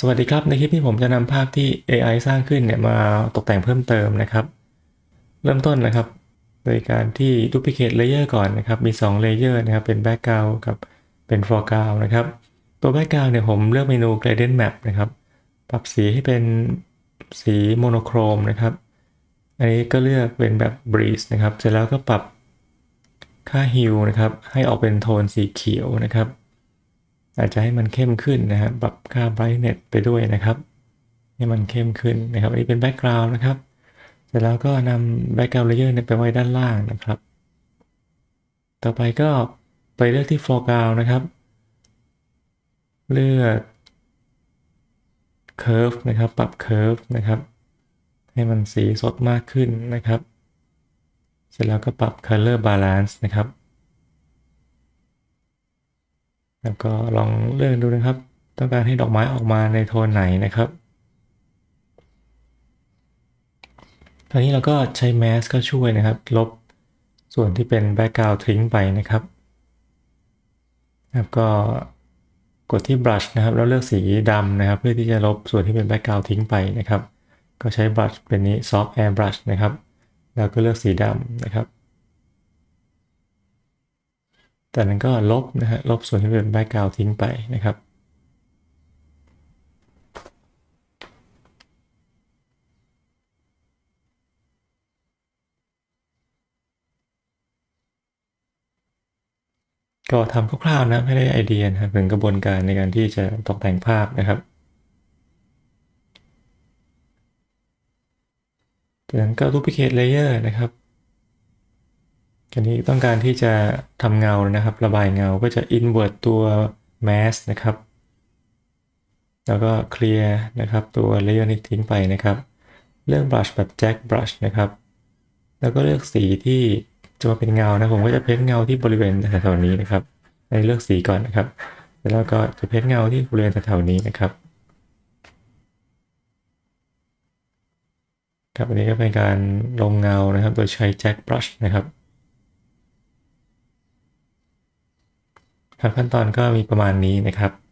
สวัสดีครับ ในคลิปนี้ผมจะนำภาพที่ AI สร้างขึ้นเนี่ยมาตกแต่งเพิ่มเติมนะครับ เริ่มต้นนะครับ โดยการที่ duplicate layer ก่อนนะครับ มี 2 layer นะครับ เป็น background กับเป็น foreground นะครับ ตัว background เนี่ยผมเลือกเมนู gradient map นะครับ ปรับสีให้เป็นสี monochrome นะครับ อันนี้ก็เลือกเป็นแบบ breeze นะครับ เสร็จแล้วก็ปรับค่า hue นะครับ ให้ออกเป็นโทนสีเขียวนะครับ อาจจะให้มันเข้มขึ้นนะครับปรับค่า brightness ไปด้วยนะครับให้มันเข้มขึ้นนะครับอันนี้เป็น background นะครับเสร็จแล้วก็นำ background layer ไปไว้ด้านล่างนะครับ ต่อไปก็ไปเลือกที่ foreground นะครับ เลือก curve นะครับ ปรับ curve นะครับ ให้มันสีสดมากขึ้นนะครับ เสร็จแล้วก็ปรับ color balance นะครับ แล้วก็ลองเลือกดูนะครับ ต้องการให้ดอกไม้ออกมาในโทนไหนนะครับตอนนี้เราก็ใช้ mask ก็ช่วยนะครับ ลบส่วนที่เป็น background ทิ้งไปนะครับแล้วก็กดที่ brush นะครับ แล้วเลือกสีดำนะครับ เพื่อที่จะลบส่วนที่เป็น background ทิ้งไปนะครับ ก็ใช้ brush เป็นนี้ soft air brush นะครับ แล้วก็เลือกสีดำนะครับ แต่นั้นก็ลบนะฮะลบส่วนที่เป็น background ทิ้งไปนะครับก็ทำคร่าวๆนะไม่ได้ไอเดียนะครับถึงกระบวนการในการที่จะตกแต่งภาพนะครับจากนั้นก็ duplicate layer นะครับ อันนี้ต้องการที่จะทำเงานะครับ ระบายเงาก็จะ invert ตัว mask นะครับ แล้วก็ clear นะครับ ตัว layer นี้ทิ้งไปนะครับ เลือก brush แบบ jack brush นะครับ แล้วก็เลือกสีที่จะมาเป็นเงานะผมก็จะเพ้นเงาที่บริเวณแถวๆนี้นะครับในเลือกสีก่อนนะครับ แล้วก็จะเพ้นเงาที่บริเวณแถวๆนี้นะครับครับอันนี้ก็เป็นการลงเงานะครับ โดยใช้ jack brush นะครับ ครับขั้นตอนก็มีประมาณนี้นะครับ